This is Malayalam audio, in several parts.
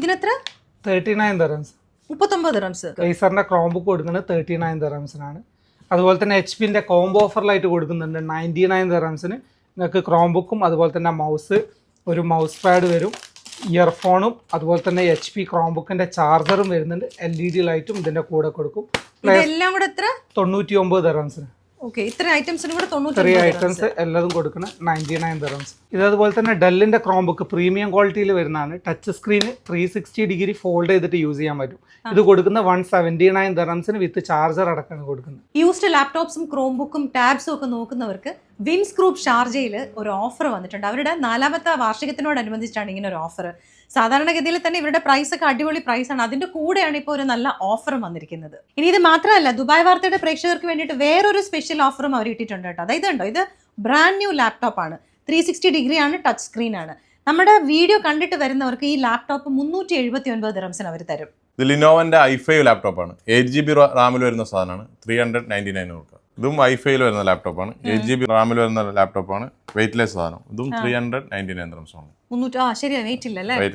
ഇതിനെത്ര? തേർട്ടി നയൻ ദറംസ് മുപ്പത്തൊമ്പത് ദറംസ് ഏസറിന്റെ ക്രോംബുക്ക് കൊടുക്കുന്നത് തേർട്ടി നയൻ ദറംസിനാണ് അതുപോലെ തന്നെ എച്ച് പിന്റെ കോംബോ ഓഫറിലായിട്ട് കൊടുക്കുന്നുണ്ട് നയന്റി നയൻ ദറംസിന് നിങ്ങൾക്ക് ക്രോംബുക്കും അതുപോലെ തന്നെ മൗസ് ഒരു മൗസ് പാഡ് വരും. ഇയർഫോണും അതുപോലെ തന്നെ എച്ച് പി ക്രോംബുക്കിന്റെ ചാർജറും വരുന്നുണ്ട്. എൽ ഇ ഡി ലൈറ്റും ഇതിന്റെ കൂടെ കൊടുക്കും. ഇതെല്ലാം കൂടെ എത്ര? തൊണ്ണൂറ്റി ഒമ്പത് ദറംസിന് ഓക്കെ ഇത്ര ഐറ്റംസിനും കൂടെ തൊണ്ണൂറ്റി ഐറ്റംസ് എല്ലാതും കൊടുക്കണ നയന്റി നയൻ ദറംസ് ഇത് അതുപോലെ തന്നെ ഡെല്ലിന്റെ ക്രോം ബുക്ക് പ്രീമിയം ക്വാളിറ്റിയിൽ വരുന്നതാണ്. Touch screen three sixty degree fold ചെയ്തിട്ട് യൂസ് ചെയ്യാൻ പറ്റും. ഇത് കൊടുക്കുന്ന വൺ സെവന്റി നയൻ ദിറംസിന് വിത്ത് ചാർജർ അടക്കമാണ് കൊടുക്കുന്നത്. യൂസ്ഡ് ലാപ്ടോപ്സും ക്രോം ബുക്കും ടാബ്സും ഒക്കെ നോക്കുന്നവർക്ക് വിൻസ് ഗ്രൂപ്പ് ഷാർജയിൽ ഒരു ഓഫർ വന്നിട്ടുണ്ട്. അവരുടെ നാലാമത്തെ വാർഷികത്തിനോടനുബന്ധിച്ചാണ് ഇങ്ങനെ ഒരു ഓഫർ സാധാരണഗതിയിൽ തന്നെ ഇവരുടെ പ്രൈസ് ഒക്കെ അടിപൊളി പ്രൈസ് ആണ്. അതിന്റെ കൂടെയാണ് ഇപ്പോൾ ഒരു നല്ല ഓഫറും വന്നിരിക്കുന്നത്. ഇനി ഇത് മാത്രമല്ല ദുബായ് വാർത്തയുടെ പ്രേക്ഷകർക്ക് വേണ്ടിയിട്ട് വേറൊരു സ്പെഷ്യൽ ഓഫറും അവർ ഇട്ടിട്ടുണ്ട് കേട്ടോ. അതായത് ഉണ്ടോ ഇത് ബ്രാൻഡ് ന്യൂ ലാപ്ടോപ്പ് ആണ്. ത്രീ സിക്സ്റ്റി ഡിഗ്രി ആണ് ടച്ച് സ്ക്രീൻ ആണ്. നമ്മുടെ വീഡിയോ കണ്ടിട്ട് വരുന്നവർക്ക് ഈ ലാപ്ടോപ്പ് മുന്നൂറ്റി എഴുപത്തി ഒൻപത് ദിറംസിന് അവർ തരും. ഇത് ലിനോവന്റെ ഐ ഫൈവ് ലാപ്ടോപ്പാണ് എയ്റ്റ് ജി ബി റാമിൽ വരുന്ന സാധനമാണ്. ത്രീ ഹൺഡ്രഡ് നയന്റി നയൻ ഇതും വൈഫൈയിൽ വരുന്ന ലാപ്ടോപ്പാണ് എയ്റ്റ് ജി ബി റാമിൽ വരുന്ന ലാപ്ടോപ്പാണ് വെയിറ്റ്ലെസ് സാധനം. ഇതും ത്രീ ഹൺഡ്രഡ് നയന്റി നയൻ ആണ്. മുന്നൂറ്റി ആ ശരിയാ വെയിറ്റ്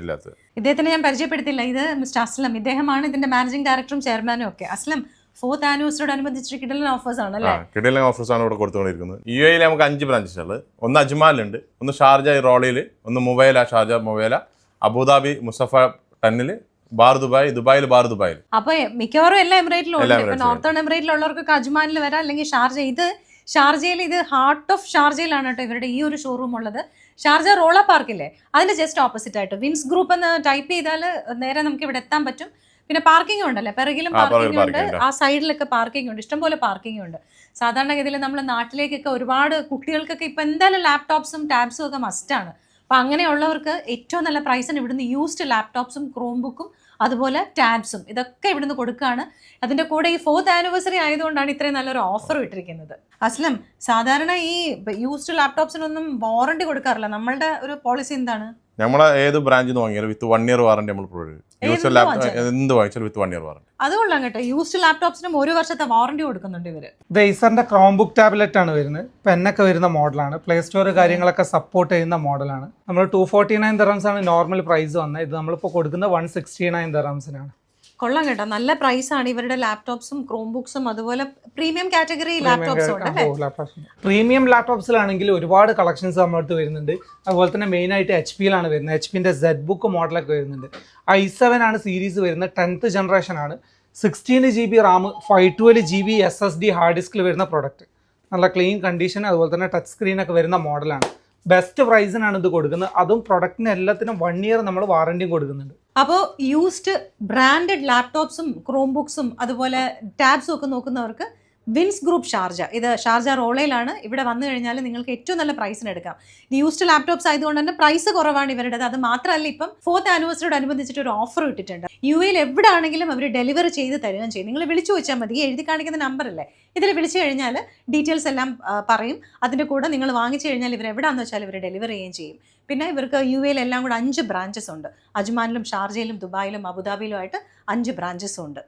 ഇല്ലാത്തത് ഇദ്ദേഹത്തിനെ ഞാൻ പരിചയപ്പെടുത്തില്ല ഇത് മിസ്റ്റർ അസ്ലം. ഇദ്ദേഹമാണ് ഇതിന്റെ മാനേജിംഗ് ഡയറക്ടറും ചെയർമാനും ഒക്കെ. അസ്ലം ഫോർത്ത് ആനിവേഴ്സറിയോട് അനുബന്ധിച്ച് കിടലൻ ഓഫേഴ്സ് ആണ് അല്ലേ? കിടിലൻ ഓഫേഴ്സ് ആണ് ഇവിടെ കൊടുത്തുകൊണ്ടിരിക്കുന്നത്. യു എയിൽ നമുക്ക് അഞ്ച് ബ്രാഞ്ചസ് ഉള്ളത്. ഒന്ന് അജ്മാലിലുണ്ട് ഒന്ന് ഷാർജ റോളിയിൽ ഒന്ന് Muwaileh Sharjah Muwaileh Abu Dhabi Musaffah ടന്നിൽ Bur Dubai ദുബായിൽ ബാർ ദുബായിൽ അപ്പൊ മിക്കവാറും എല്ലാ എമിറേറ്റിലും ഉണ്ട്. എമിറേറ്റിലും നോർത്തേൺ എമിറേറ്റിലുള്ളവർക്ക് അജ്മാനിൽ വരാം അല്ലെങ്കിൽ ഷാർജ. ഇത് ഷാർജയിൽ ഇത് ഹാർട്ട് ഓഫ് ഷാർജയിലാണ് കേട്ടോ ഇവരുടെ ഈ ഒരു ഷോറൂം ഉള്ളത്. ഷാർജ റോള പാർക്കില്ലേ അതിന്റെ ജസ്റ്റ് ഓപ്പോസിറ്റ് ആയിട്ട്. വിൻസ് ഗ്രൂപ്പ് എന്ന് ടൈപ്പ് ചെയ്താൽ നേരെ നമുക്ക് ഇവിടെ എത്താൻ പറ്റും. പിന്നെ പാർക്കിംഗ് ഉണ്ടല്ലേ? പിറകിലും പാർക്കിംഗ് ഉണ്ട്. ഉണ്ട്. ആ സൈഡിലൊക്കെ പാർക്കിംഗ് ഉണ്ട്. ഇഷ്ടംപോലെ പാർക്കിംഗ് ഉണ്ട്. സാധാരണഗതിയിൽ നമ്മൾ നാട്ടിലേക്കൊക്കെ ഒരുപാട് കുട്ടികൾക്കൊക്കെ ഇപ്പൊ എന്തായാലും ലാപ്ടോപ്സും ടാബ്സും ഒക്കെ മസ്റ്റാണ് അപ്പൊ അങ്ങനെയുള്ളവർക്ക് ഏറ്റവും നല്ല പ്രൈസിന് ഇവിടുന്ന് യൂസ്ഡ് ലാപ്ടോപ്സും ക്രോം ബുക്കും അതുപോലെ ടാബ്സും ഇതൊക്കെ ഇവിടുന്ന് കൊടുക്കുകയാണ് അതിന്റെ കൂടെ ഈ ഫോർത്ത് ആനിവേഴ്സറി ആയതുകൊണ്ടാണ് ഇത്രയും നല്ലൊരു ഓഫർ ഇട്ടിരിക്കുന്നത്. അസ്ലം സാധാരണ ഈ യൂസ്ഡ് ലാപ്ടോപ്സിനൊന്നും വാറണ്ടി കൊടുക്കാറില്ല. നമ്മളുടെ ഒരു പോളിസി എന്താണ്? നമ്മളെ ഏത് ബ്രാഞ്ചിൽ നിന്ന് വാങ്ങിയാലും വിത്ത് വൺ ഇയർ വാറണ്ടി നമ്മൾ പ്രൊവൈഡ് ഏത് ലാപ്ടോപ്പ് എന്ത് വാങ്ങിച്ചാലും. വിത്ത് വൺ ഇയർ വാറണ്ടി അതുകൊള്ളാം കേട്ടോ. യൂസ്ഡ് ലാപ്ടോപ്സിനും ഒരു വർഷത്തെ വാറണ്ടി കൊടുക്കുന്നുണ്ട് ഇവർ. ഇത് ഏസറിന്റെ ക്രോം ബുക്ക് ടാബ്ലറ്റ് ആണ് വരുന്നത് പെന്നൊക്കെ വരുന്ന മോഡലാണ് പ്ലേ സ്റ്റോർ കാര്യങ്ങളൊക്കെ സപ്പോർട്ട് ചെയ്യുന്ന മോഡലാണ് നമ്മൾ ടു ഫോർട്ടി നയൻ ദറംസ് ആണ് നോർമൽ പ്രൈസ് വന്നത്. ഇത് നമ്മളിപ്പോൾ കൊടുക്കുന്നത് വൺ സിക്സ്റ്റി നയൻ ദറംസിനാണ് കൊള്ളാം കേട്ടോ. നല്ല പ്രൈസ് ആണ് ഇവരുടെ ലാപ്ടോപ്സും ക്രോം ബുക്സും അതുപോലെ പ്രീമിയം കാറ്റഗറി ലാപ്ടോപ്സ് ഉണ്ട് അല്ലേ? പ്രീമിയം ലാപ്ടോപ്സിലാണെങ്കിൽ ഒരുപാട് കളക്ഷൻസ് നമ്മളടുത്ത് വരുന്നുണ്ട്. അതുപോലെ തന്നെ മെയിൻ ആയിട്ട് എച്ച് പിയിലാണ് വരുന്നത്. എച്ച് പിന്റെ സെഡ് ബുക്ക് മോഡലൊക്കെ വരുന്നുണ്ട്. ഐ സെവൻ ആണ് സീരീസ് വരുന്നത്. ടെൻത്ത് ജനറേഷൻ ആണ്. Sixteen G B RAM five twelve G B S S D hard ഡിസ്കിൽ വരുന്ന പ്രൊഡക്റ്റ് നല്ല ക്ലീൻ കണ്ടീഷൻ അതുപോലെ തന്നെ ടച്ച് സ്ക്രീൻ ഒക്കെ വരുന്ന മോഡലാണ് ബെസ്റ്റ് പ്രൈസിനാണ് ഇത് കൊടുക്കുന്നത്. അതും പ്രൊഡക്റ്റിന് എല്ലാത്തിനും വൺ ഇയർ നമ്മൾ വാറണ്ടിയും കൊടുക്കുന്നുണ്ട്. അപ്പോൾ യൂസ്ഡ് ബ്രാൻഡഡ് ലാപ്ടോപ്സും ക്രോം ബുക്സും അതുപോലെ ടാബ്സും ഒക്കെ നോക്കുന്നവർക്ക് വിൻസ് ഗ്രൂപ്പ് ഷാർജ. ഇത് ഷാർജ റോളയിലാണ്. ഇവിടെ വന്നു കഴിഞ്ഞാൽ നിങ്ങൾക്ക് ഏറ്റവും നല്ല പ്രൈസിന് എടുക്കാം. യൂസ്ഡ് ലാപ്ടോപ്സ് ആയതുകൊണ്ട് തന്നെ പ്രൈസ് കുറവാണ് ഇവരുടെ അത് മാത്രമല്ല ഇപ്പം ഫോർത്ത് ആനിവേഴ്സറിയോട് അനുബന്ധിച്ചിട്ട് ഒരു ഓഫർ ഇട്ടിട്ടുണ്ട്. യു എയിൽ എവിടെ ആണെങ്കിലും അവർ ഡെലിവറി ചെയ്ത് തരുകയും ചെയ്യും. നിങ്ങൾ വിളിച്ചു വെച്ചാൽ മതി. എഴുതി കാണിക്കുന്ന നമ്പർ അല്ലേ? ഇതിൽ വിളിച്ചു കഴിഞ്ഞാൽ ഡീറ്റെയിൽസ് എല്ലാം പറയും. അതിന്റെ കൂടെ നിങ്ങൾ വാങ്ങിച്ചു കഴിഞ്ഞാൽ ഇവർ എവിടെയാണെന്ന് വെച്ചാൽ ഇവർ ഡെലിവറി ചെയ്യുകയും ചെയ്യും. പിന്നെ ഇവർക്ക് യു എയിൽ എല്ലാം കൂടെ അഞ്ച് ബ്രാഞ്ചസ് ഉണ്ട്. അജ്മാനിലും ഷാർജയിലും ദുബായിലും അബുദാബിയിലും ആയിട്ട് അഞ്ച് ബ്രാഞ്ചസ് ഉണ്ട്.